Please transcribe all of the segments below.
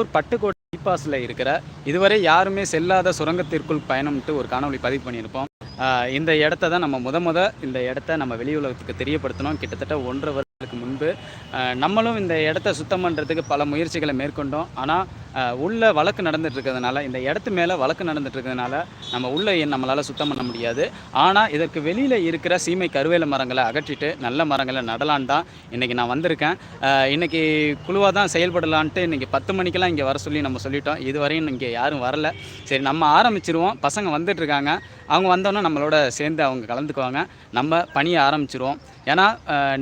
ஊர் பட்டுக்கோட்டை பைபாஸில் இருக்கிற இதுவரை யாருமே செல்லாத சுரங்கத்திற்குள் பயணம்ட்டு ஒரு காணொளி பதிவு பண்ணியிருப்போம். இந்த இடத்த தான் நம்ம முத முத இந்த இடத்த நம்ம வெளி உலகத்துக்கு தெரியப்படுத்தணும். கிட்டத்தட்ட ஒன்றரை அதுக்கு முன்பு நம்மளும் இந்த இடத்த சுத்தம் பண்ணுறதுக்கு பல முயற்சிகளை மேற்கொண்டோம். ஆனால் உள்ளே வழக்கு நடந்துட்டு இருக்கிறதுனால இந்த இடத்து மேலே வழக்கு நடந்துட்டு இருக்கிறதுனால நம்ம உள்ளே நம்மளால் சுத்தம் பண்ண முடியாது. ஆனால் இதற்கு வெளியில் இருக்கிற சீமை கருவேல மரங்களை அகற்றிட்டு நல்ல மரங்களை நடலான் தான் இன்றைக்கி நான் வந்திருக்கேன். இன்றைக்கி குழுவாக தான் செயல்படலான்ட்டு இன்றைக்கி பத்து மணிக்கெல்லாம் இங்கே வர சொல்லி நம்ம சொல்லிட்டோம். இதுவரையும் இங்கே யாரும் வரல. சரி நம்ம ஆரம்பிச்சிருவோம். பசங்க வந்துட்டுருக்காங்க அவங்க வந்தோன்னே நம்மளோட சேர்ந்து அவங்க கலந்துக்குவாங்க. நம்ம பணியை ஆரம்பிச்சிருவோம். ஏன்னா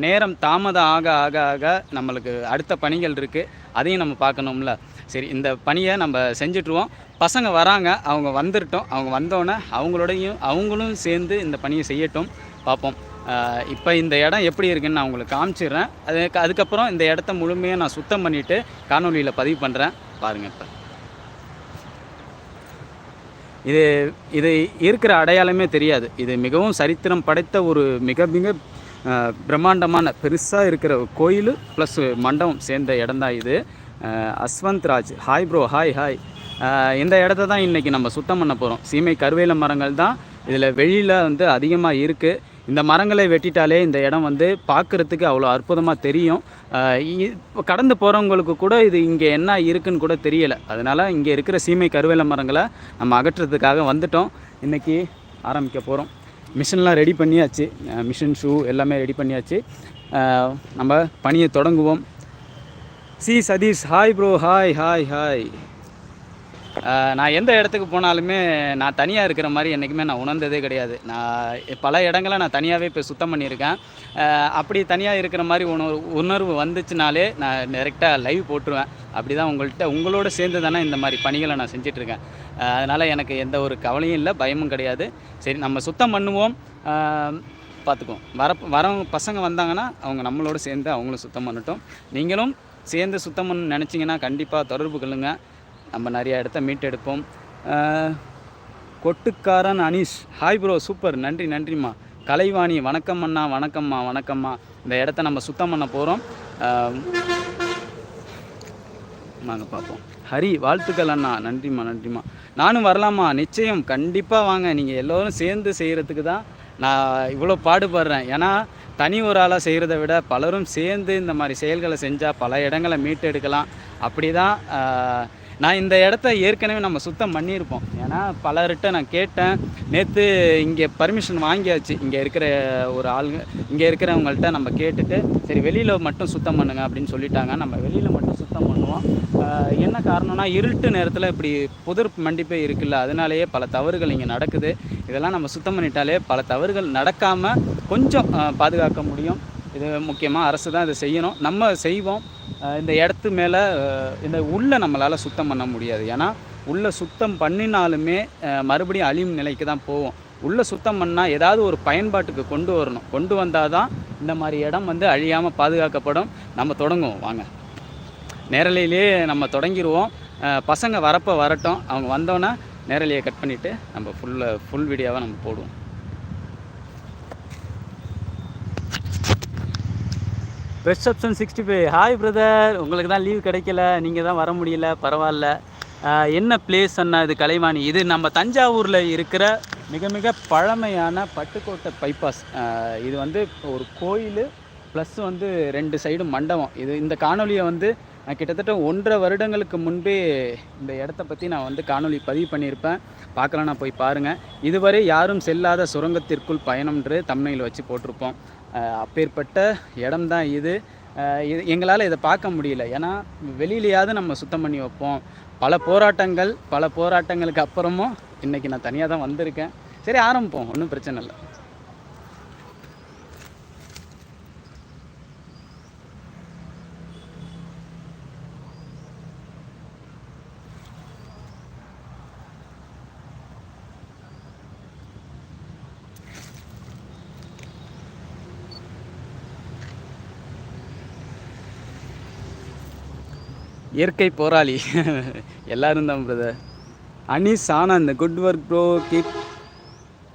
நேரம் தாம தாமதம் ஆக ஆக ஆக நம்மளுக்கு அடுத்த பணிகள் இருக்குது அதையும் நம்ம பார்க்கணும்ல. சரி இந்த பணியை நம்ம செஞ்சுட்ருவோம் பசங்க வராங்க அவங்க வந்துட்டோம் அவங்க வந்தோடனே அவங்களோடையும் அவங்களும் சேர்ந்து இந்த பணியை செய்யட்டும். பார்ப்போம். இப்போ இந்த இடம் எப்படி இருக்குன்னு நான் உங்களுக்கு காமிச்சிடுறேன். அதுக்கு அதுக்கப்புறம் இந்த இடத்த முழுமையாக நான் சுத்தம் பண்ணிவிட்டு காணொலியில் பதிவு பண்ணுறேன் பாருங்கள் இப்போ. இது இது இருக்கிற அடையாளமே தெரியாது. இது மிகவும் சரித்திரம் படைத்த ஒரு மிக மிக பிரம்மாண்டமான பெருசாக இருக்கிற கோயில் ப்ளஸ் மண்டபம் சேர்ந்த இடம்தான் இது. Ashwanth Raj. Hi bro hi hi இந்த இடத்த தான் இன்றைக்கி நம்ம சுத்தம் பண்ண போகிறோம் சீமை கருவேல மரங்கள் தான் இதில் வெளியில் வந்து அதிகமாக இருக்குது இந்த மரங்களை வெட்டிட்டாலே இந்த இடம் வந்து பார்க்குறதுக்கு அவ்வளோ அற்புதமாக தெரியும். கடந்து போகிறவங்களுக்கு கூட இது இங்கே என்ன இருக்குன்னு கூட தெரியலை. அதனால் இங்கே இருக்கிற சீமை கருவேல மரங்களை நம்ம அகற்றுறதுக்காக வந்துட்டோம். இன்றைக்கி ஆரம்பிக்க போகிறோம் மிஷின்லாம் ரெடி பண்ணியாச்சு. மிஷின் ஷூ எல்லாமே ரெடி பண்ணியாச்சு. நம்ம பணியை தொடங்குவோம். C Satish hi bro hi hi hi. நான் எந்த இடத்துக்கு போனாலுமே நான் தனியாக இருக்கிற மாதிரி என்றைக்குமே நான் உணர்ந்ததே கிடையாது. நான் பல இடங்களை நான் தனியாகவே இப்போ சுத்தம் பண்ணியிருக்கேன். அப்படி தனியாக இருக்கிற மாதிரி உணர்வு உணர்வு வந்துச்சுனாலே நான் டேரெக்டாக லைவ் போட்டுருவேன். அப்படி தான் உங்கள்கிட்ட உங்களோட சேர்ந்து தானே இந்த மாதிரி பணிகளை நான் செஞ்சிட்ருக்கேன். அதனால் எனக்கு எந்த ஒரு கவலையும் இல்லை பயமும் கிடையாது. சரி நம்ம சுத்தம் பண்ணுவோம். பார்த்துக்குவோம் வர வரவங்க பசங்க வந்தாங்கன்னா அவங்க நம்மளோட சேர்ந்து அவங்களும் சுத்தம் பண்ணட்டும். நீங்களும் சேர்ந்து சுத்தம் பண்ண நினச்சிங்கன்னா கண்டிப்பாக தொடர்பு கொள்ளுங்கள் நம்ம நிறைய இடத்த மீட்டெடுப்போம். எடுப்போம் கொட்டுக்காரன் அனீஷ். ஹாய் ப்ரோ சூப்பர் நன்றி நன்றிம்மா. கலைவாணி வணக்கம் அண்ணா வணக்கம்மா வணக்கம்மா. இந்த இடத்த நம்ம சுத்தம் பண்ண போகிறோம் நாங்கள் பார்ப்போம். ஹரி வாழ்த்துக்கள் அண்ணா. நன்றிம்மா நன்றிம்மா. நானும் வரலாமா? நிச்சயம். கண்டிப்பாக வாங்க. நீங்கள் எல்லோரும் சேர்ந்து செய்கிறதுக்கு தான் நான் இவ்வளோ பாடுபடுறேன். ஏன்னா தனி ஒரு ஆளாக செய்கிறத விட பலரும் சேர்ந்து இந்த மாதிரி செயல்களை செஞ்சால் பல இடங்களை மீட்டெடுக்கலாம். அப்படி தான் நான் இந்த இடத்த ஏற்கனவே நம்ம சுத்தம் பண்ணியிருப்போம். ஏன்னா பலர்கிட்ட நான் கேட்டேன். நேற்று இங்கே பர்மிஷன் வாங்கியாச்சு. இங்கே இருக்கிற ஒரு ஆளுங்க இங்கே இருக்கிறவங்கள்ட்ட நம்ம கேட்டுட்டு சரி வெளியில் மட்டும் சுத்தம் பண்ணுங்க அப்படின்னு சொல்லிட்டாங்க. நம்ம வெளியில் மட்டும் சுத்தம் பண்ணுவோம். என்ன காரணம்னா இருட்டு நேரத்தில் இப்படி புதர் மண்டிப்பே இருக்குல்ல அதனாலேயே பல தவறுகள் இங்கே நடக்குது. இதெல்லாம் நம்ம சுத்தம் பண்ணிட்டாலே பல தவறுகள் நடக்காமல் கொஞ்சம் பாதுகாக்க முடியும். இது முக்கியமாக அரசு தான் இதை செய்யணும். நம்ம செய்வோம். இந்த இடத்து மேலே இந்த உள்ளே நம்மளால் சுத்தம் பண்ண முடியாது. ஏன்னா உள்ளே சுத்தம் பண்ணினாலுமே மறுபடியும் அழியும் நிலைக்கு தான் போவோம். உள்ளே சுத்தம் பண்ணால் ஏதாவது ஒரு பயன்பாட்டுக்கு கொண்டு வரணும். கொண்டு வந்தால் தான் இந்த மாதிரி இடம் வந்து அழியாமல் பாதுகாக்கப்படும். நம்ம தொடங்குவோம். வாங்க. நேரலையிலே நம்ம தொடங்கிடுவோம் பசங்க வரப்போ வரட்டும். அவங்க வந்தோன்னே நேரலையை கட் பண்ணிவிட்டு நம்ம ஃபுல்ல ஃபுல் வீடியோவாக நம்ம போடுவோம். Reception sixty five hi brother உங்களுக்கு தான் லீவ் கிடைக்கல. நீங்கள் தான் வர முடியல. பரவாயில்ல. என்ன பிளேஸ் அண்ணா இது கலைவாணி? இது நம்ம தஞ்சாவூரில் இருக்கிற மிக மிக பழமையான பட்டுக்கோட்டை பைபாஸ் இது வந்து ஒரு கோயில் ப்ளஸ் வந்து ரெண்டு சைடும் மண்டபம். இது இந்த காணொலியை வந்து நான் கிட்டத்தட்ட ஒன்றரை வருடங்களுக்கு முன்பே இந்த இடத்த பற்றி நான் வந்து காணொலி பதிவு பண்ணியிருப்பேன். பார்க்கலன்னா போய் பாருங்கள் இதுவரை யாரும் செல்லாத சுரங்கத்திற்குள் பயணம்ன்று தமிழில் வச்சு போட்டிருப்போம். அஹ் அப்பேற்பட்ட இடம்தான் இது. இது எங்களால் இதை பார்க்க முடியல. ஏன்னா வெளியிலையாவது நம்ம சுத்தம் பண்ணி வைப்போம். பல போராட்டங்கள் பல போராட்டங்களுக்கு அப்புறமும் இன்றைக்கி நான் தனியாக தான் வந்திருக்கேன். சரி ஆரம்பிப்போம். ஒன்றும் பிரச்சனை இல்லை. இயற்கை போராளி. எல்லாரும் தான் பிரதர் அனீஸ் இந்த good work bro keep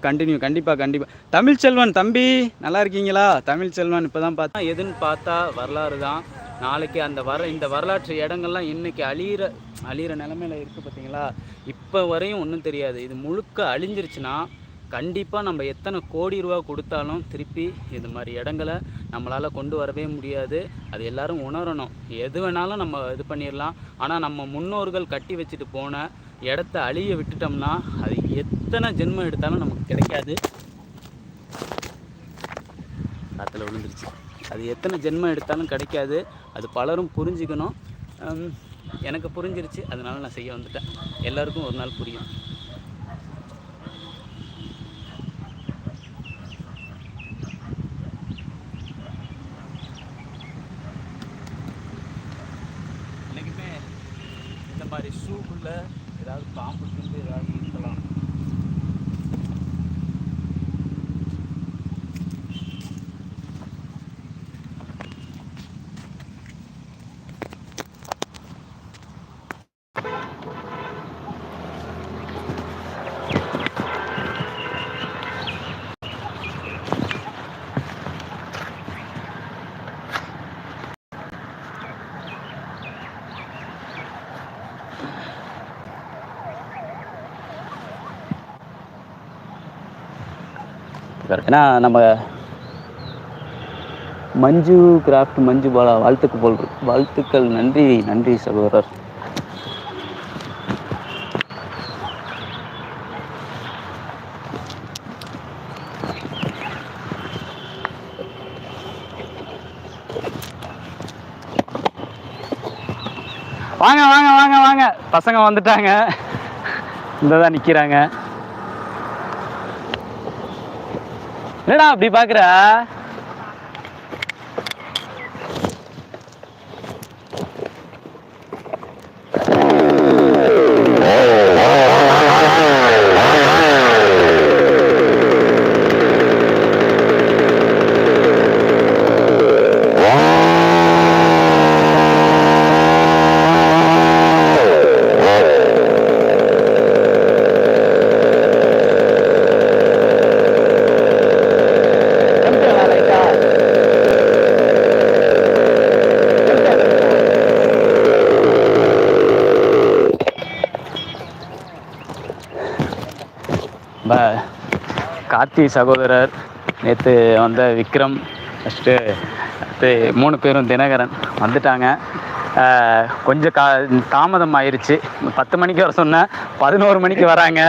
continue கண்டிப்பாக கண்டிப்பாக தமிழ்ச்செல்வன் தம்பி நல்லா இருக்கீங்களா? தமிழ்ச்செல்வன் இப்போ தான் பார்த்தா எதுன்னு பார்த்தா வரலாறு தான். நாளைக்கு அந்த வர இந்த வரலாற்று இடங்கள்லாம் இன்றைக்கி அழியிற அழியிற நிலமையில இருக்குது பார்த்தீங்களா இப்போ வரையும் ஒன்றும் தெரியாது. இது முழுக்க அழிஞ்சிருச்சுன்னா கண்டிப்பாக நம்ம எத்தனை கோடி ரூபா கொடுத்தாலும் திருப்பி இது மாதிரி இடங்களை நம்மளால் கொண்டு வரவே முடியாது. அது எல்லாரும் உணரணும். எது வேணாலும் நம்ம இது பண்ணிடலாம் ஆனால் நம்ம முன்னோர்கள் கட்டி வச்சுட்டு போன இடத்த அழிய விட்டுட்டோம்னா அது எத்தனை ஜென்மம் எடுத்தாலும் நமக்கு கிடைக்காது. காற்றுல விழுந்துருச்சு. அது எத்தனை ஜென்மம் எடுத்தாலும் கிடைக்காது. அது பலரும் புரிஞ்சுக்கணும். எனக்கு புரிஞ்சிருச்சு. அதனால நான் செய்ய வந்துட்டேன். எல்லாருக்கும் ஒரு நாள் புரியும். மாதிரி ஷூக்குள்ளே ஏதாவது பாம்பு கிண்டு ஏதாவது இருக்கலாம். ஏன்னா நம்ம மஞ்சு கிராஃப்ட் மஞ்சு பாலா வாழ்த்துக்கு போல் வாழ்த்துக்கள் நன்றி நன்றி சகோதரர். வாங்க வாங்க வாங்க வாங்க. பசங்க வந்துட்டாங்க. இந்த தான் நிற்கிறாங்க என்னடா அப்படி பாக்குற? நம்ம கார்த்தி சகோதரர். நேற்று வந்த விக்ரம் ஃபஸ்ட்டு அடுத்து மூணு பேரும் தினகரன் வந்துட்டாங்க. கொஞ்சம் கா தாமதம் ஆயிடுச்சு பத்து மணிக்கு வர சொன்னேன் பதினோரு மணிக்கு வராங்க.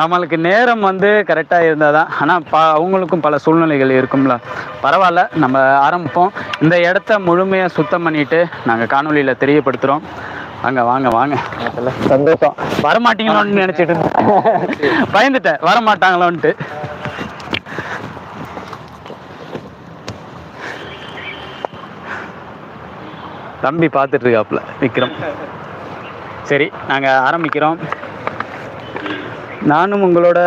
நம்மளுக்கு நேரம் வந்து கரெக்டாக இருந்தால் தான் ஆனால் ப அவங்களுக்கும் பல சூழ்நிலைகள் இருக்கும்ல. பரவாயில்ல நம்ம ஆரம்பிப்போம். இந்த இடத்த முழுமையாக சுத்தம் பண்ணிட்டு நாங்கள் காணொலியில் தெரியப்படுத்துகிறோம் வாங்க வாங்க வாங்க. சந்தோஷம். வரமாட்டீங்களோன்னு நினைச்சிட்டு பயந்துட்டேன். வரமாட்டாங்களோன்ட்டு. தம்பி பார்த்துட்டு இருக்காப்புல விக்ரம். சரி நாங்கள் ஆரம்பிக்கிறோம். நானும் உங்களோட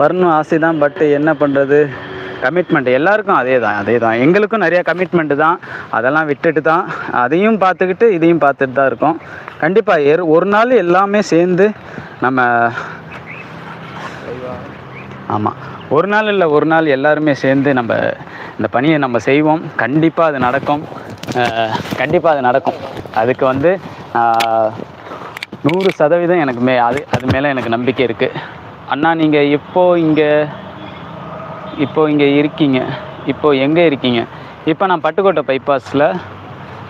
வரணும் ஆசை தான் பட் என்ன பண்ணுறது கமிட்மெண்ட் எல்லாருக்கும் அதே தான் அதே தான் எங்களுக்கும் நிறைய கமிட்மெண்ட்டு தான். அதெல்லாம் விட்டுட்டு தான். அதையும் பார்த்துக்கிட்டு இதையும் பார்த்துட்டு தான் இருக்கோம். கண்டிப்பாக எர் ஒரு நாள் எல்லாமே சேர்ந்து நம்ம ஆமாம் ஒரு நாள் இல்லை ஒரு நாள் எல்லாருமே சேர்ந்து நம்ம இந்த பணியை நம்ம செய்வோம். கண்டிப்பாக அது நடக்கும். கண்டிப்பாக அது நடக்கும். அதுக்கு வந்து நூறு சதவீதம் எனக்கு மே அது அது மேலே எனக்கு நம்பிக்கை இருக்குது அண்ணா நீங்கள் இப்போது இங்கே இப்போ இங்கே இருக்கீங்க. இப்போ எங்கே இருக்கீங்க? இப்போ நான் பட்டுக்கோட்டை பைபாஸில்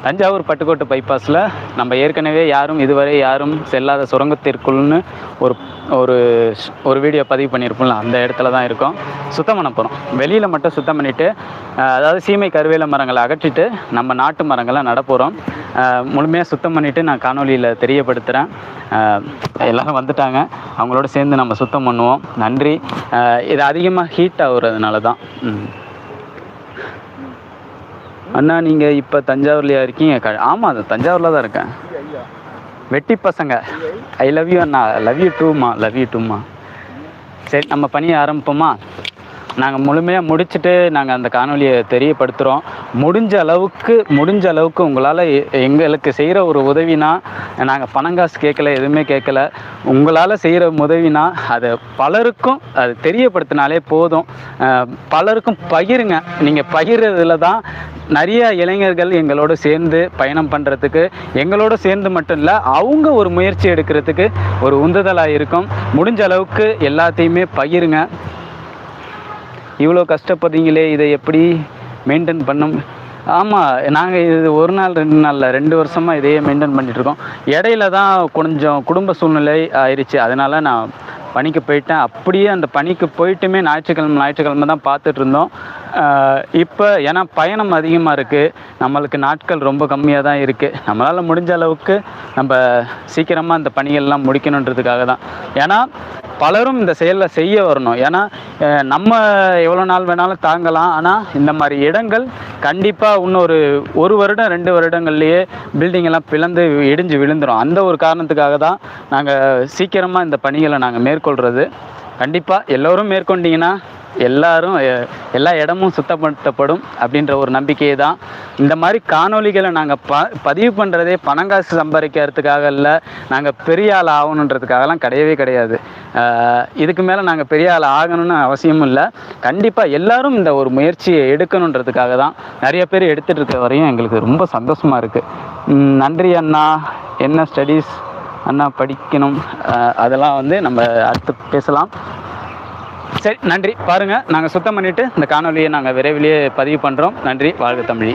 தஞ்சாவூர் பட்டுக்கோட்டை பைபாஸில் நம்ம ஏற்கனவே யாரும் இதுவரை யாரும் செல்லாத சுரங்கத்திற்குள்னு ஒரு ஒரு ஒரு வீடியோ பதிவு பண்ணியிருப்போம்ல அந்த இடத்துல தான் இருக்கோம். சுத்தம் பண்ண போகிறோம் வெளியில் மட்டும் சுத்தம் பண்ணிவிட்டு அதாவது சீமை கருவேல மரங்களை அகற்றிட்டு நம்ம நாட்டு மரங்களை நடப்போகிறோம் முழுமையாக சுத்தம் பண்ணிவிட்டு நான் காணொலியில் தெரியப்படுத்துகிறேன் எல்லோரும் வந்துட்டாங்க. அவங்களோட சேர்ந்து நம்ம சுத்தம் பண்ணுவோம். நன்றி. இது அதிகமாக ஹீட் ஆகுறதுனால தான். அண்ணா நீங்கள் இப்போ தஞ்சாவூர்லையா இருக்கீங்க? க ஆமாம் அது தஞ்சாவூரில் தான் இருக்கேன். வெட்டி பசங்க. ஐ லவ் யூ அண்ணா. லவ் யூ டூமா லவ் யூ டூமா சரி நம்ம பணியை ஆரம்பிப்போமா? நாங்கள் முழுமையாக முடிச்சுட்டு நாங்கள் அந்த காணொலியை தெரியப்படுத்துகிறோம் முடிஞ்ச அளவுக்கு முடிஞ்ச அளவுக்கு உங்களால் எங்களுக்கு செய்கிற ஒரு உதவினா நாங்கள் பணம் காசு கேட்கல எதுவுமே கேட்கல உங்களால் செய்கிற உதவினா அதை பலருக்கும் அது தெரியப்படுத்தினாலே போதும். பலருக்கும் பகிருங்க. நீங்கள் பகிர்றதுல தான் நிறைய இளைஞர்கள் எங்களோட சேர்ந்து பயணம் பண்ணுறதுக்கு எங்களோட சேர்ந்து மட்டும் இல்லை அவங்க ஒரு முயற்சி எடுக்கிறதுக்கு ஒரு உந்துதலாக இருக்கும். முடிஞ்ச அளவுக்கு எல்லாத்தையுமே பகிருங்க. இவ்வளோ கஷ்டப்படுறீங்களே இதை எப்படி மெயின்டைன் பண்ண ஆமாம் நாங்கள் இது ஒரு நாள் ரெண்டு நாளில் ரெண்டு வருஷமாக இதையே மெயின்டைன் பண்ணிகிட்ருக்கோம் இடையில தான் கொஞ்சம் குடும்ப சூழ்நிலை ஆயிடுச்சு அதனால நான் பணிக்கு போயிட்டேன். அப்படியே அந்த பணிக்கு போயிட்டுமே ஞாயிற்றுக்கிழமை ஞாயிற்றுக்கிழமை தான் பார்த்துட்டு இருந்தோம் இப்போ ஏன்னா பயணம் அதிகமாக இருக்குது நம்மளுக்கு நாட்கள் ரொம்ப கம்மியாக தான் இருக்குது நம்மளால் முடிஞ்ச அளவுக்கு நம்ம சீக்கிரமாக அந்த பணிகள்லாம் முடிக்கணுன்றதுக்காக தான். ஏன்னா பலரும் இந்த செயலில் செய்ய வரணும். ஏன்னா நம்ம எவ்வளோ நாள் வேணாலும் தாங்கலாம். ஆனால் இந்த மாதிரி இடங்கள் கண்டிப்பாக இன்னொரு ஒரு வருடம் ரெண்டு வருடங்கள்லேயே பில்டிங் எல்லாம் பிளந்து இடிஞ்சு விழுந்துடும் அந்த ஒரு காரணத்துக்காக தான் நாங்கள் சீக்கிரமாக இந்த பணிகளை நாங்கள் மேற்கொள்கிறது கண்டிப்பாக எல்லோரும் மேற்கொண்டீங்கன்னா எல்லாரும் எல்லா இடமும் சுத்தப்படுத்தப்படும் அப்படின்ற ஒரு நம்பிக்கையை தான். இந்த மாதிரி காணொளிகளை நாங்கள் ப பதிவு பண்ணுறதே பணம் காசு சம்பாதிக்கிறதுக்காக இல்லை நாங்கள் பெரிய ஆள் ஆகணுன்றதுக்காகலாம் கிடையவே கிடையாது. இதுக்கு மேலே நாங்கள் பெரிய ஆள் ஆகணும்னு அவசியமும் இல்லை. கண்டிப்பாக எல்லாரும் இந்த ஒரு முயற்சியை எடுக்கணுன்றதுக்காக தான் நிறைய பேர் எடுத்துகிட்டு இருக்க வரையும் எங்களுக்கு ரொம்ப சந்தோஷமாக இருக்குது நன்றி அண்ணா. என்ன ஸ்டடீஸ் அண்ணா படிக்கணும்? அதெல்லாம் வந்து நம்ம அடுத்து பேசலாம். சரி நன்றி. பாருங்கள் நாங்கள் சுத்தம் பண்ணிவிட்டு இந்த காணொலியை நாங்கள் விரைவிலேயே பதிவு பண்ணுறோம் நன்றி வாழ்க தமிழி.